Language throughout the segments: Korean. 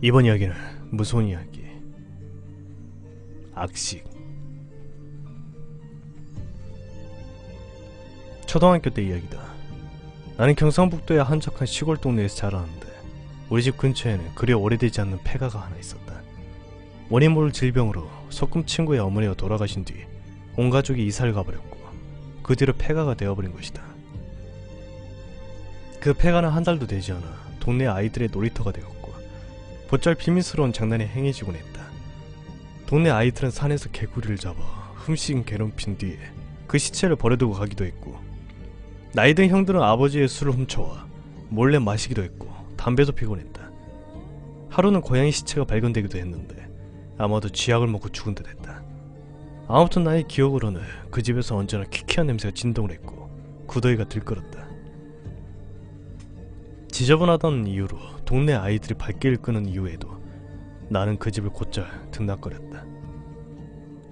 이번 이야기는 무서운 이야기. 악식. 초등학교 때 이야기다. 나는 경상북도의 한적한 시골 동네에서 자라는데 우리 집 근처에는 그리 오래되지 않는 폐가가 하나 있었다. 원인 모를 질병으로 소꿉 친구의 어머니가 돌아가신 뒤 온 가족이 이사를 가버렸고 그 뒤로 폐가가 되어버린 것이다. 그 폐가는 한 달도 되지 않아 동네 아이들의 놀이터가 되었고 곧잘 비밀스러운 장난이 행해지곤 했다. 동네 아이들은 산에서 개구리를 잡아 흠씬 괴롭힌 뒤에 그 시체를 버려두고 가기도 했고 나이든 형들은 아버지의 술을 훔쳐와 몰래 마시기도 했고 담배도 피곤 했다. 하루는 고양이 시체가 발견되기도 했는데 아마도 쥐약을 먹고 죽은 듯 했다. 아무튼 나의 기억으로는 그 집에서 언제나 키키한 냄새가 진동을 했고 구더기가 들끓었다. 지저분하던 이유로 동네 아이들이 발길을 끄는 이후에도 나는 그 집을 곧잘 등락거렸다.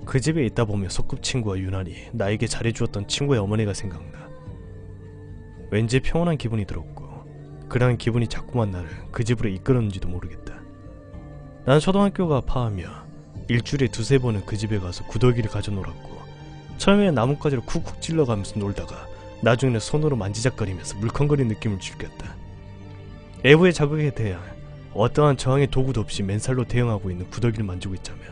그 집에 있다 보면 소꿉친구와 유난히 나에게 잘해주었던 친구의 어머니가 생각나. 왠지 평온한 기분이 들었고 그러한 기분이 자꾸만 나를 그 집으로 이끌었는지도 모르겠다. 난 초등학교가 파하며 일주일에 두세 번은 그 집에 가서 구더기를 가져 놀았고 처음에는 나뭇가지로 쿡쿡 찔러가면서 놀다가 나중에는 손으로 만지작거리면서 물컹거리는 느낌을 즐겼다. 외부의 자극에 대한 어떠한 저항의 도구도 없이 맨살로 대응하고 있는 구더기를 만지고 있자면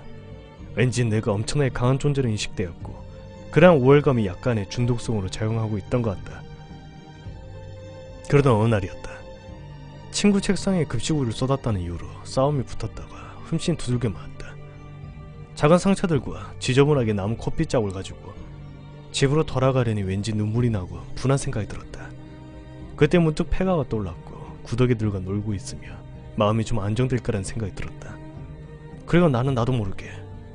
왠지 내가 엄청나게 강한 존재로 인식되었고 그러한 우월감이 약간의 중독성으로 작용하고 있던 것 같다. 그러던 어느 날이었다. 친구 책상에 급식우를 쏟았다는 이유로 싸움이 붙었다가 흠씬 두들겨 맞았다. 작은 상처들과 지저분하게 남은 커피 자국을 가지고 집으로 돌아가려니 왠지 눈물이 나고 분한 생각이 들었다. 그때 문득 폐가가 떠올랐고 구더기들과 놀고 있으며 마음이 좀 안정될 거라는 생각이 들었다. 그리고 나는 나도 모르게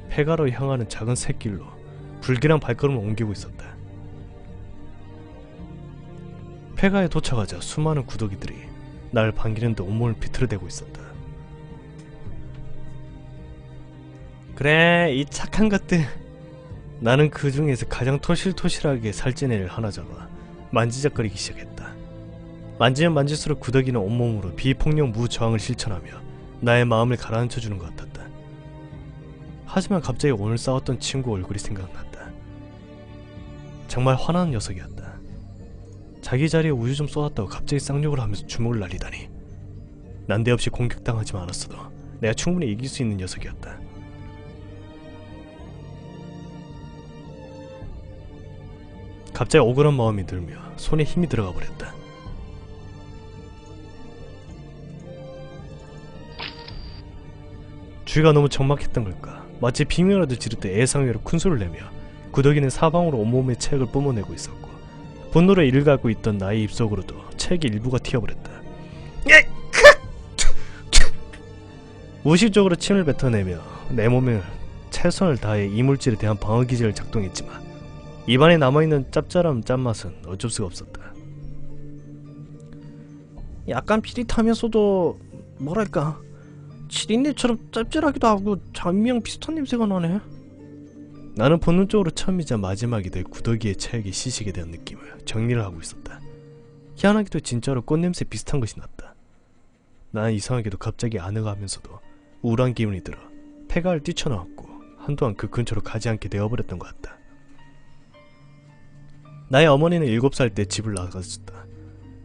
폐가로 향하는 작은 샛길로 불길한 발걸음을 옮기고 있었다. 폐가에 도착하자 수많은 구더기들이 나를 반기는 데 온몸을 비틀어대고 있었다. 그래 이 착한 것들 나는 그 중에서 가장 토실토실하게 살찐 애를 하나 잡아 만지작거리기 시작했다 만지면 만질수록 구더기는 온몸으로 비폭력 무저항을 실천하며 나의 마음을 가라앉혀 주는 것 같았다. 하지만 갑자기 오늘 싸웠던 친구 얼굴이 생각났다. 정말 화나는 녀석이었다. 자기 자리에 우유 좀 쏟았다고 갑자기 쌍욕을 하면서 주먹을 날리다니. 난데없이 공격당하지만 않았어도 내가 충분히 이길 수 있는 녀석이었다. 갑자기 억울한 마음이 들며 손에 힘이 들어가 버렸다. 주위가 너무 적막했던 걸까 마치 비명이라도 지르듯 애상회로 큰 소리를 내며 구더기는 사방으로 온몸에 책을 뿜어내고 있었고 분노를 일가고 있던 나의 입속으로도 책의 일부가 튀어버렸다. 무의식적으로 침을 뱉어내며 내 몸에 최선을 다해 이물질에 대한 방어 기제를 작동했지만 입안에 남아있는 짭짤한 짠맛은 어쩔 수가 없었다. 약간 피릿하면서도 뭐랄까 치린내처럼 짭짤하기도 하고 장미향 비슷한 냄새가 나네. 나는 본능적으로 처음이자 마지막이 될 구더기의 체액에 시식에 대한 느낌을 정리를 하고 있었다. 희한하게도 진짜로 꽃냄새 비슷한 것이 났다. 나는 이상하게도 갑자기 아내가 하면서도 우울한 기분이 들어 폐가를 뛰쳐나왔고 한동안 그 근처로 가지 않게 되어버렸던 것 같다. 나의 어머니는 7살 때 집을 나갔었다.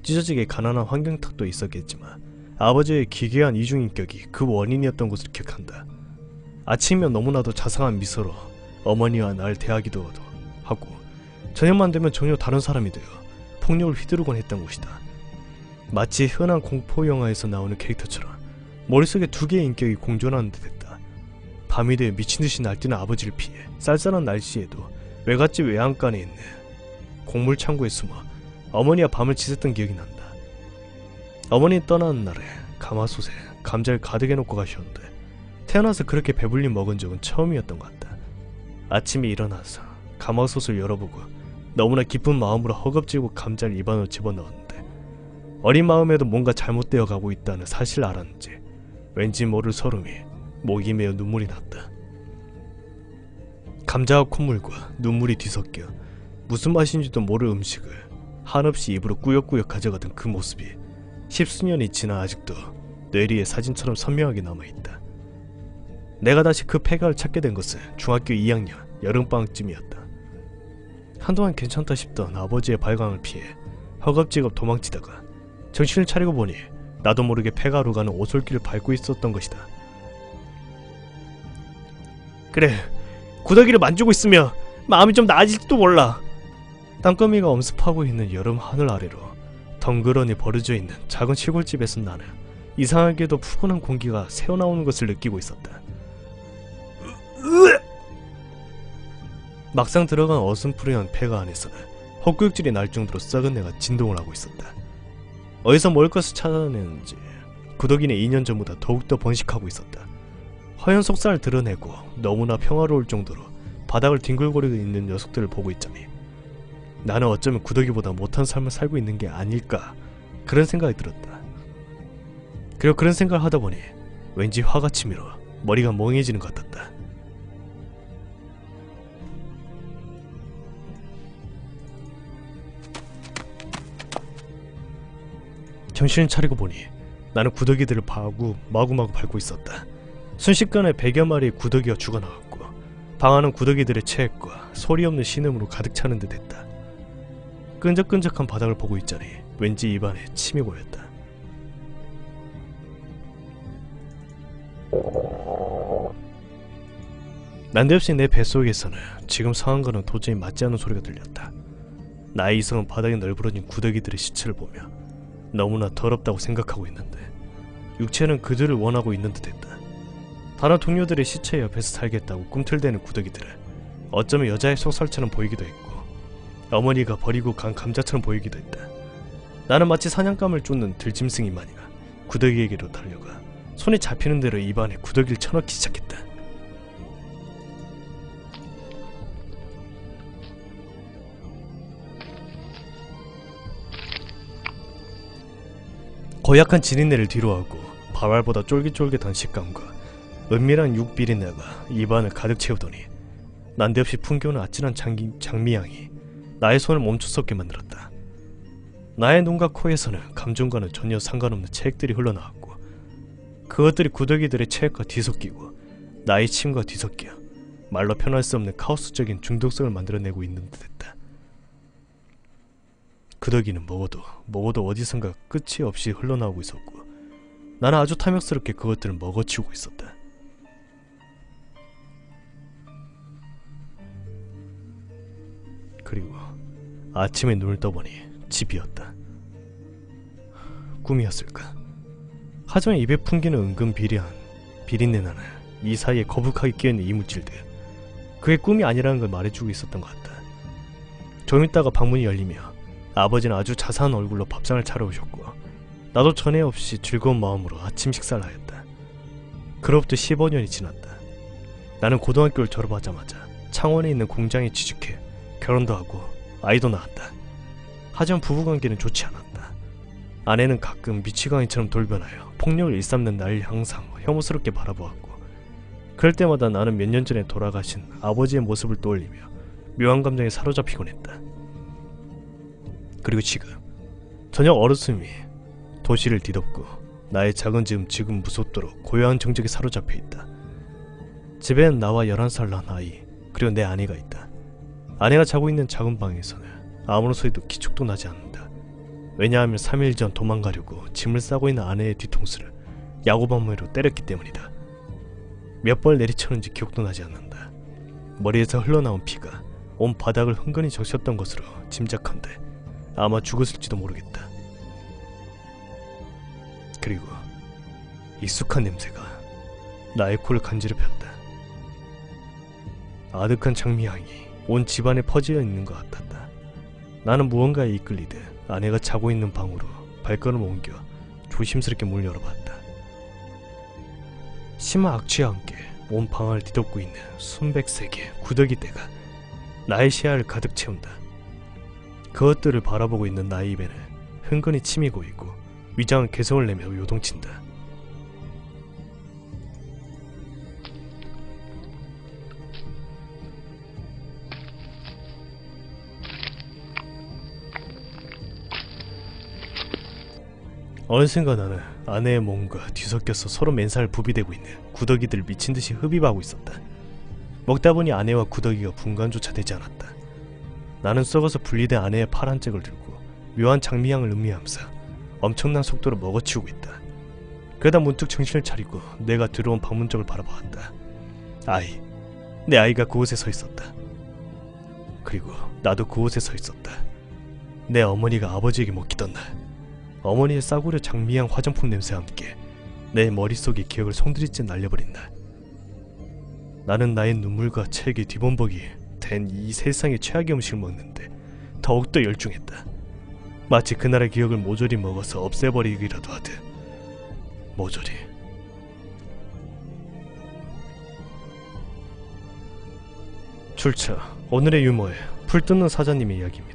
찢어지게 가난한 환경 탓도 있었겠지만 아버지의 기괴한 이중인격이 그 원인이었던 것을 기억한다. 아침이면 너무나도 자상한 미소로 어머니와 날 대하기도 하고 저녁만 되면 전혀 다른 사람이 되어 폭력을 휘두르곤 했던 것이다. 마치 흔한 공포 영화에서 나오는 캐릭터처럼 머릿속에 두 개의 인격이 공존하는 듯했다. 밤이 되어 미친듯이 날뛰는 아버지를 피해 쌀쌀한 날씨에도 외갓집 외양간에 있는 곡물 창고에 숨어 어머니와 밤을 지샜던 기억이 난다. 어머니 떠나는 날에 가마솥에 감자를 가득 해놓고 가셨는데 태어나서 그렇게 배불리 먹은 적은 처음이었던 것 같다. 아침에 일어나서 가마솥을 열어보고 너무나 기쁜 마음으로 허겁지겁 감자를 입안으로 집어넣었는데 어린 마음에도 뭔가 잘못되어 가고 있다는 사실을 알았는지 왠지 모를 서름이 목이 메어 눈물이 났다. 감자와 콧물과 눈물이 뒤섞여 무슨 맛인지도 모를 음식을 한없이 입으로 꾸역꾸역 가져가던 그 모습이 십수년이 지나 아직도 뇌리에 사진처럼 선명하게 남아있다. 내가 다시 그 폐가를 찾게 된 것은 중학교 2학년 여름방학쯤이었다. 한동안 괜찮다 싶던 아버지의 발광을 피해 허겁지겁 도망치다가 정신을 차리고 보니 나도 모르게 폐가로 가는 오솔길을 밟고 있었던 것이다. 그래, 구더기를 만지고 있으면 마음이 좀 나아질지도 몰라. 땅거미가 엄습하고 있는 여름 하늘 아래로 덩그러니 버려져 있는 작은 시골집에서 나는 이상하게도 푸근한 공기가 새어나오는 것을 느끼고 있었다. 막상 들어간 어슴푸레한 폐가 안에서는 헛구역질이 날 정도로 썩은 내가 진동을 하고 있었다. 어디서 먹을 것을 찾아내는지 구덕이는 2년 전보다 더욱더 번식하고 있었다. 허연 속살을 드러내고 너무나 평화로울 정도로 바닥을 뒹굴거리고 있는 녀석들을 보고 있자니 나는 어쩌면 구더기보다 못한 삶을 살고 있는 게 아닐까 그런 생각이 들었다. 그리고 그런 생각을 하다 보니 왠지 화가 치밀어 머리가 멍해지는 것 같았다. 정신을 차리고 보니 나는 구더기들을 마구 마구마구 밟고 있었다. 순식간에 100여 마리의 구더기가 죽어나왔고 방 안은 구더기들의 체액과 소리 없는 신음으로 가득 차는 듯 했다. 끈적끈적한 바닥을 보고 있자니 왠지 입안에 침이 고였다. 난데없이 내 뱃속에서는 지금 상황과는 도저히 맞지 않는 소리가 들렸다. 나의 이성은 바닥에 널브러진 구더기들의 시체를 보며 너무나 더럽다고 생각하고 있는데 육체는 그들을 원하고 있는 듯했다. 다른 동료들의 시체 옆에서 살겠다고 꿈틀대는 구더기들은 어쩌면 여자의 속살처럼 보이기도 했고 어머니가 버리고 간 감자처럼 보이기도 했다. 나는 마치 사냥감을 쫓는 들짐승이 마냥 구더기에게로 달려가 손이 잡히는 대로 입안에 구더기를 쳐넣기 시작했다. 고약한 지린내를 뒤로하고 바발보다 쫄깃쫄깃한 식감과 은밀한 육비린내가 입안을 가득 채우더니 난데없이 풍겨오는 아찔한 장기, 장미향이 나의 손을 멈춰섰게 만들었다. 나의 눈과 코에서는 감정과는 전혀 상관없는 체액들이 흘러나왔고 그것들이 구더기들의 체액과 뒤섞이고 나의 침과 뒤섞여 말로 표현할 수 없는 카오스적인 중독성을 만들어내고 있는 듯했다. 구더기는 먹어도 먹어도 어디선가 끝이 없이 흘러나오고 있었고 나는 아주 탐욕스럽게 그것들을 먹어치우고 있었다. 그리고 아침에 눈을 떠보니 집이었다. 꿈이었을까? 하지만 입에 풍기는 은근 비리한 비린내 나는 이 사이에 거북하게 끼어있는 이물질들 그게 꿈이 아니라는 걸 말해주고 있었던 것 같다. 좀 있다가 방문이 열리며 아버지는 아주 자상한 얼굴로 밥상을 차려오셨고 나도 전에 없이 즐거운 마음으로 아침 식사를 하였다. 그로부터 15년이 지났다. 나는 고등학교를 졸업하자마자 창원에 있는 공장에 취직해 결혼도 하고 아이도 낳았다. 하지만 부부관계는 좋지 않았다. 아내는 가끔 미치광이처럼 돌변하여 폭력을 일삼는 날 항상 혐오스럽게 바라보았고 그럴 때마다 나는 몇 년 전에 돌아가신 아버지의 모습을 떠올리며 묘한 감정에 사로잡히곤 했다. 그리고 지금 저녁 어르스미 도시를 뒤덮고 나의 작은 집 지금 무섭도록 고요한 정적에 사로잡혀 있다. 집엔 나와 11살 난 아이 그리고 내 아내가 있다. 아내가 자고 있는 작은 방에서는 아무런 소리도 기척도 나지 않는다. 왜냐하면 3일 전 도망가려고 짐을 싸고 있는 아내의 뒤통수를 야구방망이로 때렸기 때문이다. 몇번 내리쳤는지 기억도 나지 않는다. 머리에서 흘러나온 피가 온 바닥을 흥건히 적셨던 것으로 짐작한데 아마 죽었을지도 모르겠다. 그리고 익숙한 냄새가 나의 코를 간지럽혔다. 아득한 장미향이 온 집안에 퍼져 있는 것 같았다. 나는 무언가에 이끌리듯 아내가 자고 있는 방으로 발걸음을 옮겨 조심스럽게 문을 열어봤다. 심한 악취와 함께 온 방을 뒤덮고 있는 순백색의 구더기 떼가 나의 시야를 가득 채운다. 그것들을 바라보고 있는 나의 입에는 흥건히 침이 고이고 위장은 개성을 내며 요동친다. 어느샌가 나는 아내의 몸과 뒤섞여서 서로 맨살 부비대고 있는 구더기들 미친 듯이 흡입하고 있었다. 먹다 보니 아내와 구더기가 분간조차 되지 않았다. 나는 썩어서 분리된 아내의 파란 잭을 들고 묘한 장미향을 음미하면서 엄청난 속도로 먹어치우고 있다. 그러다 문득 정신을 차리고 내가 들어온 방문 쪽을 바라보았다. 아이, 내 아이가 그곳에 서 있었다. 그리고 나도 그곳에 서 있었다. 내 어머니가 아버지에게 먹히던 날, 어머니의 싸구려 장미향 화장품 냄새와 함께 내 머릿속의 기억을 송두리째 날려버린 날. 나는 나의 눈물과 책의 뒤범벅이 된 이 세상의 최악의 음식을 먹는데 더욱더 열중했다. 마치 그날의 기억을 모조리 먹어서 없애버리기라도 하듯 모조리. 출처 오늘의 유머의 풀 뜯는 사자님의 이야기입니다.